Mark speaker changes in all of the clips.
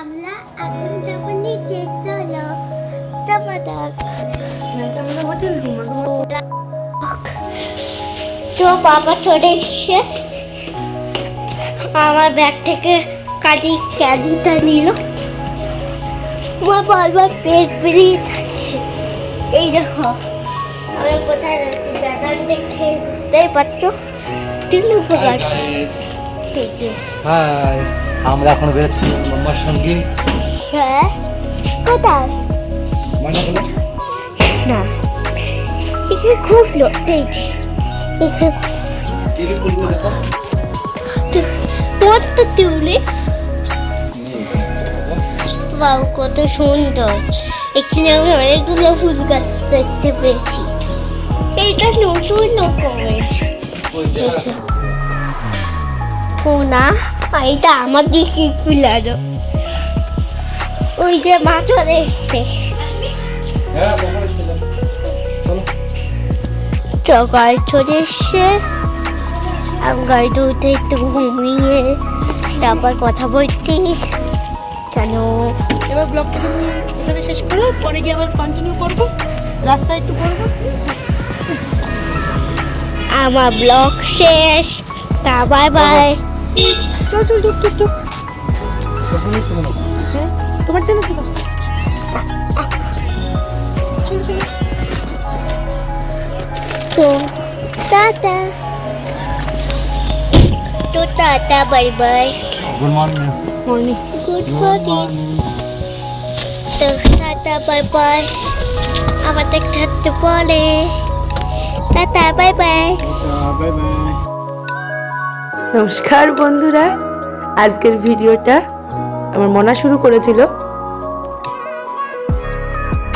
Speaker 1: আমরা এখন যাব নিচে চলো তো বাবা চলে এসছে। আমার ব্যাগ থেকে কালি ক্যালিটা নিল। আমার বারবার পেট বেরিয়ে যাচ্ছে। এই দেখো আমি কোথায় রয়েছি ব্যাগান দেখে বুঝতেই পারছ। তিন
Speaker 2: হাই আমরা এখন বেরোচ্ছি। মাম্মার সঙ্গে।
Speaker 1: হ্যাঁ? কোথায়?
Speaker 2: মানে
Speaker 1: না। এখানে খুব লোক এখানে
Speaker 2: দেখো।
Speaker 1: কত বাউ কত সুন্দর। এখানে আমি অনেকগুলো ফুল গাছ দেখতে পেয়েছি। এইটা নতুন রকমের। ও না। এটা আমার দিকে ফুলানো ওই যে মা চলে এসছে।
Speaker 2: হ্যাঁ মাম্মার ছিলাম চলে।
Speaker 1: এসছে। আমি গাড়িতে উঠে একটু ঘুমিয়ে তারপর কথা বলছি। কেন
Speaker 3: এবার ব্লগটা তুমি এখানে শেষ করো পরে গিয়ে আবার কন্টিনিউ করব। রাস্তায় একটু করব
Speaker 1: আমার ব্লগ শেষ। তা বাই বাই
Speaker 3: চল চল হ্যাঁ? তোমার চলো চলো।
Speaker 1: তো টাটা। তো tata bye bye.
Speaker 2: Good morning
Speaker 3: morning
Speaker 1: good morning তো টাটা বাই বাই। আমাদের থাকতে বলে। Tata bye bye.
Speaker 2: Bye bye
Speaker 3: নমস্কার বন্ধুরা। আজকের ভিডিওটা আমার মনা শুরু করেছিল।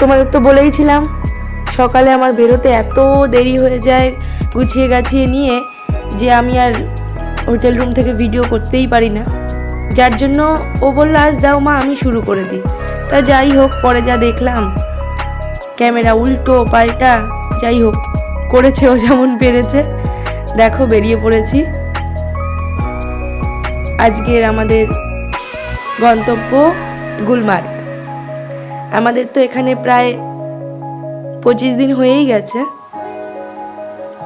Speaker 3: তোমাদের তো বলেইছিলাম, সকালে আমার বেরোতে এত দেরি হয়ে যায়, গুছিয়ে গাছিয়ে নিয়ে যে আমি আর হোটেল রুম থেকে ভিডিও করতেই পারি না। যার জন্য ও বলল, আজ দাও মা, আমি শুরু করে দিই। তা যাই হোক, পরে যা দেখলাম, ক্যামেরা উল্টো পাল্টা, যাই হোক, করেছে ও যেমন পেরেছে। দেখো, বেরিয়ে পড়েছি। আজকের আমাদের গন্তব্য গুলমার্গ। আমাদের তো এখানে প্রায় পঁচিশ দিন হয়েই গেছে।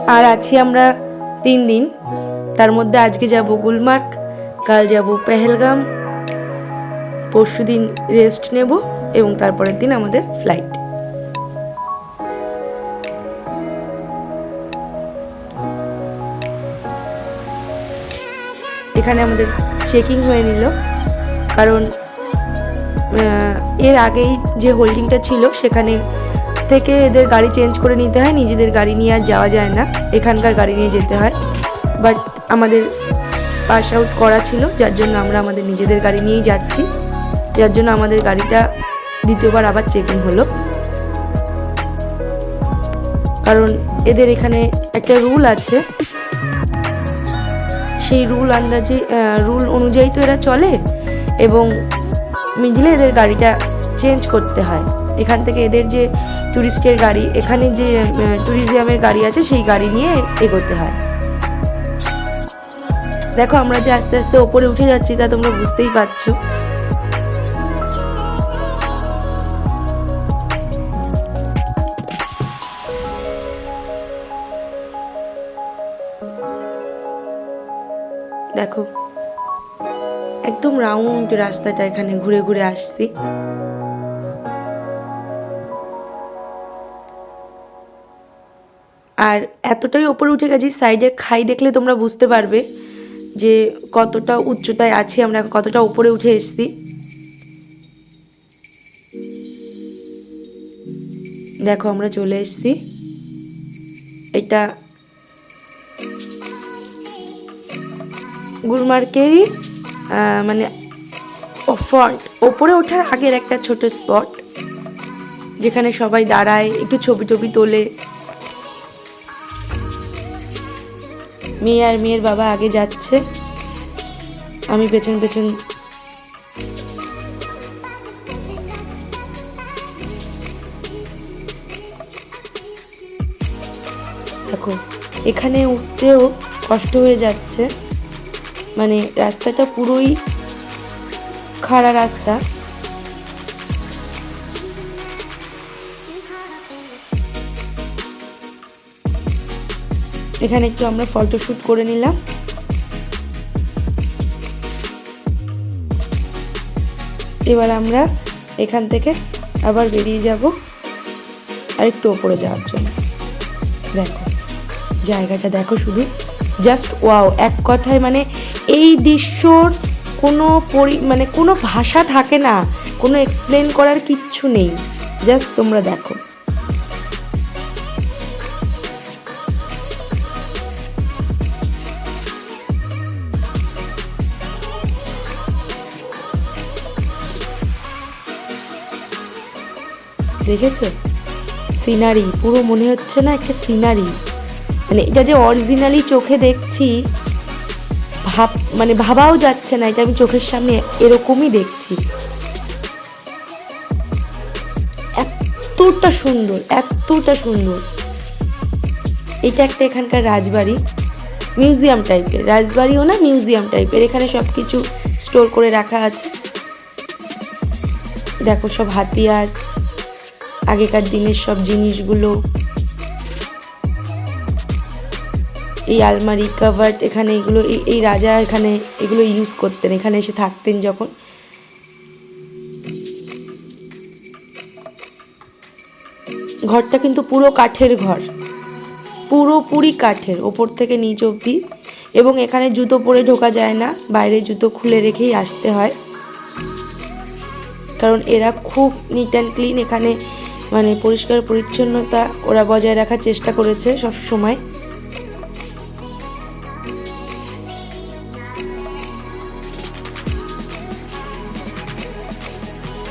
Speaker 3: আর আছি আমরা তিন দিন। তার মধ্যে আজকে যাব গুলমার্গ, কাল যাব পেহেলগাম। পরশু দিন রেস্ট নেব এবং তারপরের দিন আমাদের ফ্লাইট এখানে আমাদের চেকিং হয়ে নিল। কারণ এর আগেই যে হোল্ডিংটা ছিল, সেখানে থেকে এদের গাড়ি চেঞ্জ করে নিতে হয়। নিজেদের গাড়ি নিয়ে আর যাওয়া যায় না। এখানকার গাড়ি নিয়ে যেতে হয়। বাট আমাদের পাস আউট করা ছিল। যার জন্য আমরা আমাদের নিজেদের গাড়ি নিয়েই যাচ্ছি। যার জন্য আমাদের গাড়িটা দ্বিতীয়বার আবার চেকিং হলো। কারণ, এদের এখানে একটা রুল আছে। সেই রুল আন্দাজে রুল অনুযায়ী তো এরা চলে এবং মিডিলে এদের গাড়িটা চেঞ্জ করতে হয়। এখান থেকে এদের যে ট্যুরিস্টের গাড়ি, এখানে যে ট্যুরিজিয়ামের গাড়ি আছে সেই গাড়ি নিয়ে এগোতে হয়। দেখো আমরা যে আস্তে আস্তে ওপরে উঠে যাচ্ছি তা তোমরা বুঝতেই পারছ। দেখো, একদম রাউন্ড রাস্তাটা এখানে ঘুরে ঘুরে আসছি। আর এতটাই ওপরে উঠে গেছি, সাইডের খাই দেখলে তোমরা বুঝতে পারবে যে কতটা উচ্চতায় আছি আমরা, কতটা উপরে উঠে এসেছি। দেখো, আমরা চলে এসছি। এটা গুলমার্গেরই মানে ফ্রন্ট ওপরে ওঠার আগের একটা ছোট স্পট যেখানে সবাই দাঁড়ায়, একটু ছবি টবি তোলে। মেয়ে আর মেয়ের বাবা আগে যাচ্ছে। আমি পেছন পেছন দেখো, এখানে উঠতেও কষ্ট হয়ে যাচ্ছে। মানে রাস্তাটা পুরোই খাড়া রাস্তা। এখানে একটু আমরা ফটোশ্যুট করে নিলাম। এবার আমরা এখান থেকে আবার বেরিয়ে যাব আর একটু ওপরে যাওয়ার জন্য। দেখো, জায়গাটা দেখো শুধু। জাস্ট ওয়াও এক কথায় মানে এই দৃশ্যর কোনো পরি মানে কোনো ভাষা থাকে না, কোনো এক্সপ্লেন করার কিচ্ছু নেই। জাস্ট তোমরা দেখো। দেখেছ? সিনারি পুরো মনে হচ্ছে না একটা সিনারি মানে এটা যে অরিজিনালি চোখে দেখছি, ভাব মানে ভাবাও যাচ্ছে না, এটা আমি চোখের সামনে এরকমই দেখছি। এতটা সুন্দর এতটা সুন্দর। এটা একটা এখানকার রাজবাড়ি মিউজিয়াম টাইপের রাজবাড়িও না মিউজিয়াম টাইপের এখানে সব কিছু স্টোর করে রাখা আছে। দেখো সব হাতিয়ার, আগেকার দিনের সব জিনিসগুলো। এই আলমারি কাভার্ড এখানে এগুলো, এই রাজা এখানে এগুলো ইউজ করতেন। এখানে এসে থাকতেন যখন। ঘরটা কিন্তু পুরো কাঠের ঘর। পুরোপুরি কাঠের, ওপর থেকে নিচ অবধি। এবং এখানে জুতো পরে ঢোকা যায় না, বাইরে জুতো খুলে রেখেই আসতে হয়। কারণ এরা খুব নিট অ্যান্ড ক্লিন এখানে মানে পরিষ্কার পরিচ্ছন্নতা ওরা বজায় রাখার চেষ্টা করেছে সব সময়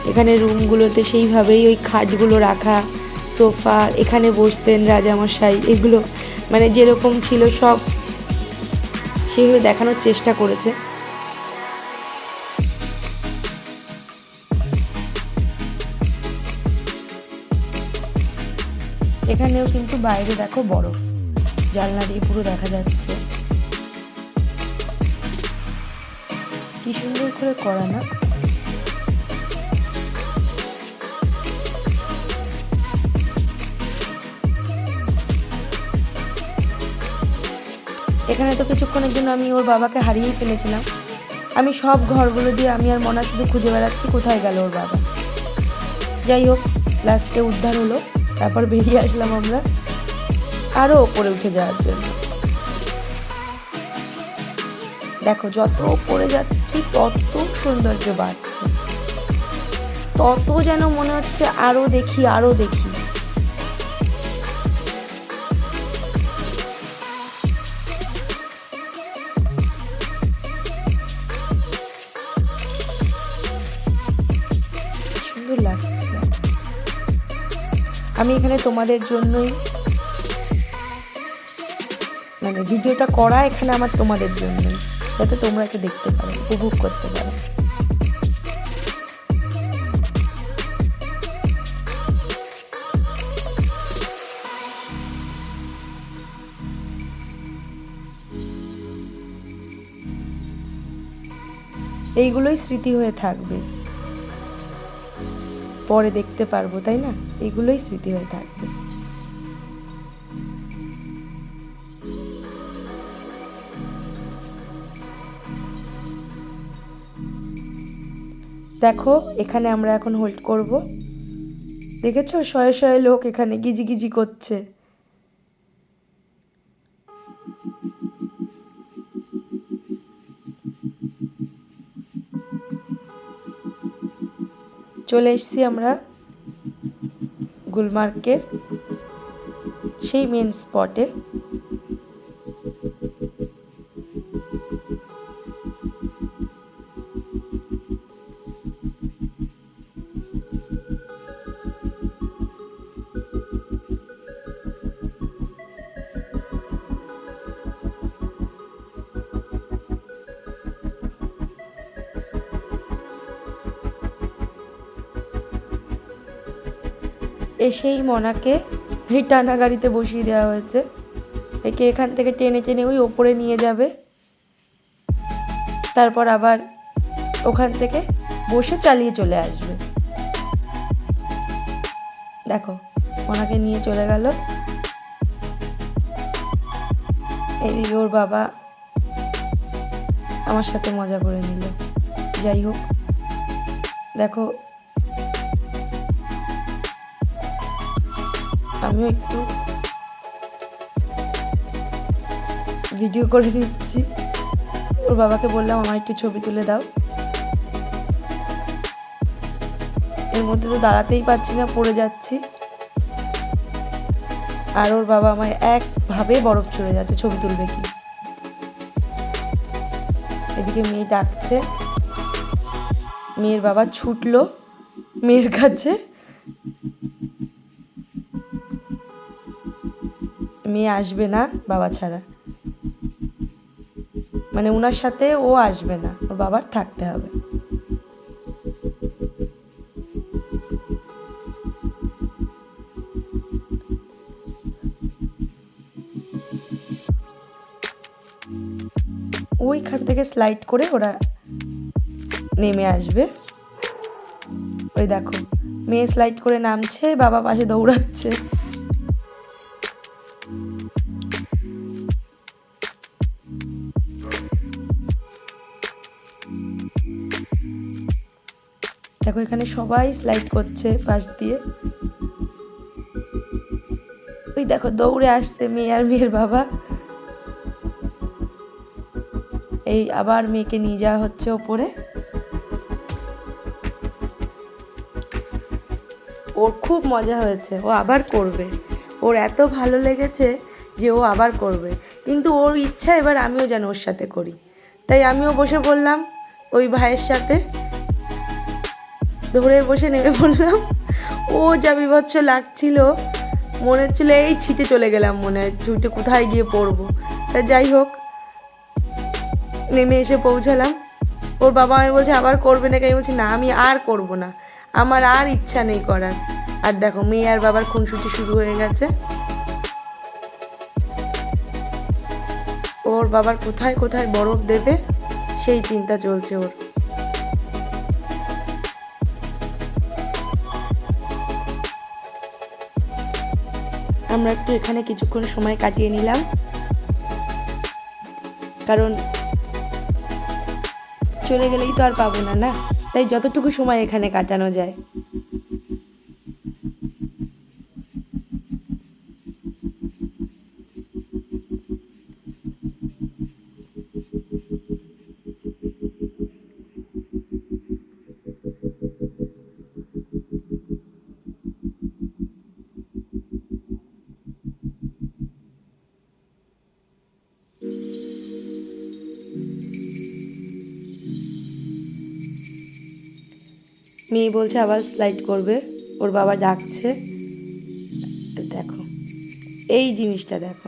Speaker 3: এখানে রুমগুলোতে সেইভাবেই ওই খাটগুলো রাখা, সোফা, এখানে বসতেন রাজামশাই, এগুলো মানে যেরকম ছিল সব সেইভাবে দেখানোর চেষ্টা করেছে। এখানেও কিন্তু বাইরে দেখো বরফ, জানলা দিয়ে পুরো দেখা যাচ্ছে। কি সুন্দর করে করা না? এখানে তো কিছুক্ষণের জন্য আমি ওর বাবাকে হারিয়ে ফেলেছিলাম। আমি সব ঘরগুলো দিয়ে আমি আর মনা শুধু খুঁজে বেড়াচ্ছি, কোথায় গেল ওর বাবা? যাই হোক লাস্টে উদ্ধার হলো, তারপর বেরিয়ে আসলাম আমরা আরও ওপরে উঠে যাওয়ার জন্য। দেখো, যত ওপরে যাচ্ছি, তত সৌন্দর্য বাড়ছে। তত যেন মনে হচ্ছে আরও দেখি আরও দেখি। আমি এখানে তোমাদের জন্যই মানে ভিডিওটা করা এখানে আমার তোমাদের জন্যই, যাতে তোমরা একে দেখতে পারো, উপভোগ করতে পারো। এইগুলোই স্মৃতি হয়ে থাকবে। পরে দেখতে পারব, তাই না? এগুলোই স্মৃতি হয়ে থাকবে। দেখো, এখানে আমরা এখন হোল্ড করব। দেখেছ? শয়ে শয়ে লোক এখানে গিজি গিজি করছে। চলে এসেছি আমরা গুলমার্গের সেই মেন স্পটে এসেই মনাকে এই টানা গাড়িতে বসিয়ে দেওয়া হয়েছে। একে এখান থেকে টেনে টেনে ওই ওপরে নিয়ে যাবে। তারপর আবার ওখান থেকে বসে চালিয়ে চলে আসবে। দেখো ওনাকে নিয়ে চলে গেল। এদিকে ওর বাবা আমার সাথে মজা করে নিল। যাই হোক, দেখো আমিও একটু ভিডিও করে দিচ্ছি। ওর বাবাকে বললাম আমার একটু ছবি তুলে দাও। এর মধ্যে তো দাঁড়াতেই পারছি না, পড়ে যাচ্ছি। আর ওর বাবা আমায় একভাবে বরফ চড়ে যাচ্ছে, ছবি তুলবে কি? এদিকে মেয়ে ডাকছে। মেয়ের বাবা ছুটলো, মেয়ের কাছে। মেয়ে আসবে না বাবা ছাড়া। মানে ওনার সাথে ও আসবে না, ওর বাবার থাকতে হবে। ওইখান থেকে স্লাইড করে ওরা নেমে আসবে। ওই দেখো, মেয়ে স্লাইড করে নামছে, বাবা পাশে দৌড়াচ্ছে। দেখো, এখানে সবাই স্লাইড করছে পাশ দিয়ে। ওই দেখো, দৌড়ে আসছে মেয়ে আর মেয়ের বাবা। এই আবার মেয়েকে নিয়ে যাওয়া হচ্ছে ওপরে। ওর খুব মজা হয়েছে, ও আবার করবে। ওর এত ভালো লেগেছে যে ও আবার করবে। কিন্তু ওর ইচ্ছা এবার আমিও যেন ওর সাথে করি। তাই আমিও বসে পড়লাম ওই ভাইয়ের সাথে ধরে বসে নেমে পড়লাম। ও যা বিভৎস লাগছিল, মনে হচ্ছিল এই ছিটে চলে গেলাম মনে হয়, ছুটে কোথায় গিয়ে পড়ব। তা যাই হোক, নেমে এসে পৌঁছালাম। ওর বাবা আমি বলছে, আবার করবে নাকি? আমি বলছি, না, আমি আর করব না। আমার আর ইচ্ছা নেই করার। আর দেখো, মেয়ে আর বাবার খুনসুটি শুরু হয়ে গেছে। ওর বাবার কোথায় কোথায় বরফ দেবে, সেই চিন্তা চলছে ওর। আমরা একটু এখানে কিছুক্ষণ সময় কাটিয়ে নিলাম। কারণ চলে গেলেই তো আর পাবো না না? তাই যতটুকু সময় এখানে কাটানো যায়। মেয়ে বলছে আবার স্লাইড করবে, ওর বাবা ডাকছে। দেখো, এই জিনিসটা দেখো।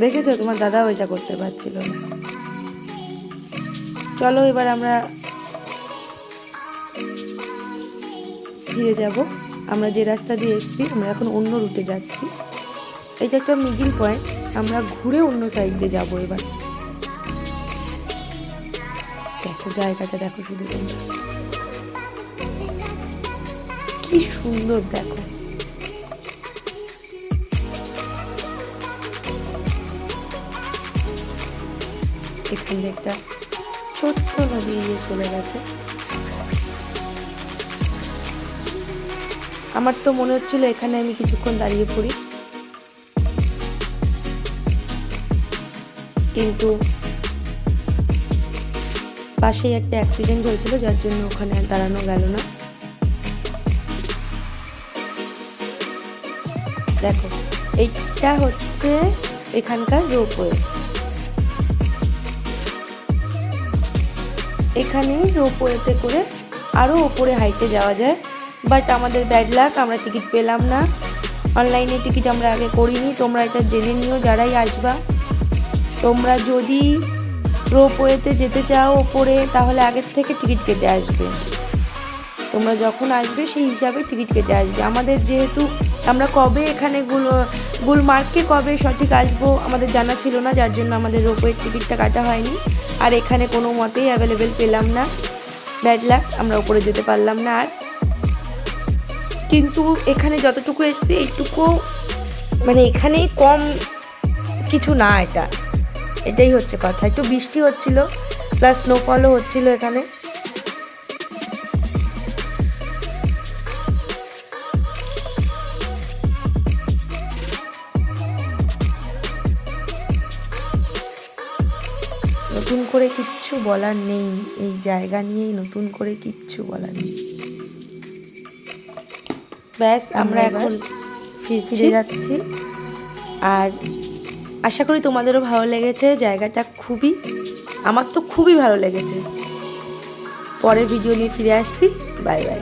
Speaker 3: দেখেছ? তোমার দাদা ওইটা করতে পারছিল না। চলো এবার আমরা ফিরে যাব। আমরা যে রাস্তা দিয়ে এসেছি, আমরা এখন অন্য রুটে যাচ্ছি। এটা একটা মিডিল পয়েন্ট আমরা ঘুরে অন্য সাইড দিয়ে যাব এবার। দেখো, জায়গাটা দেখো শুধু তোমরা। সুন্দর, দেখো। এখানে একটা ছোট্ট নদী নিয়ে চলে গেছে। আমার তো মনে হচ্ছিল এখানে আমি কিছুক্ষণ দাঁড়িয়ে পড়ি। কিন্তু পাশেই একটা অ্যাক্সিডেন্ট হয়েছিল, যার জন্য ওখানে দাঁড়ানো গেল না। দেখো, এইটা হচ্ছে এখানকার রোপওয়ে। এখানে রোপওয়েতে করে আরও ওপরে হাইটে যাওয়া যায়। বাট আমাদের ব্যাড লাক, আমরা টিকিট পেলাম না। অনলাইনে টিকিট আমরা আগে করিনি, তোমরা এটা জেনে নিও যারাই আসবা। তোমরা যদি রোপওয়েতে যেতে চাও ওপরে, তাহলে আগের থেকে টিকিট কেটে আসবে। তোমরা যখন আসবে সেই হিসাবে টিকিট কেটে আসবে। আমাদের যেহেতু আমরা কবে এখানে গুল, গুলমার্গকে কবে সঠিক আসব আমাদের জানা ছিল না, যার জন্য আমাদের রোপওয়ের টিকিটটা কাটা হয়নি। আর এখানে কোনো মতেই অ্যাভেলেবেল পেলাম না। ব্যাড লাক আমরা উপরে যেতে পারলাম না আর। কিন্তু এখানে যতটুকু এসছি, এইটুকু মানে এখানে কম কিছু না এটা। এটাই হচ্ছে কথা। একটু বৃষ্টি হচ্ছিল প্লাস স্নোফলও হচ্ছিল এখানে। নতুন করে কিচ্ছু বলার নেই। এই জায়গা নিয়েই নতুন করে কিচ্ছু বলার নেই। ব্যাস আমরা এখন ফির- ফিরে যাচ্ছি। আর আশা করি তোমাদেরও ভালো লেগেছে। জায়গাটা খুবই আমার তো খুবই ভালো লেগেছে। পরের ভিডিও নিয়ে ফিরে আসছি। Bye bye.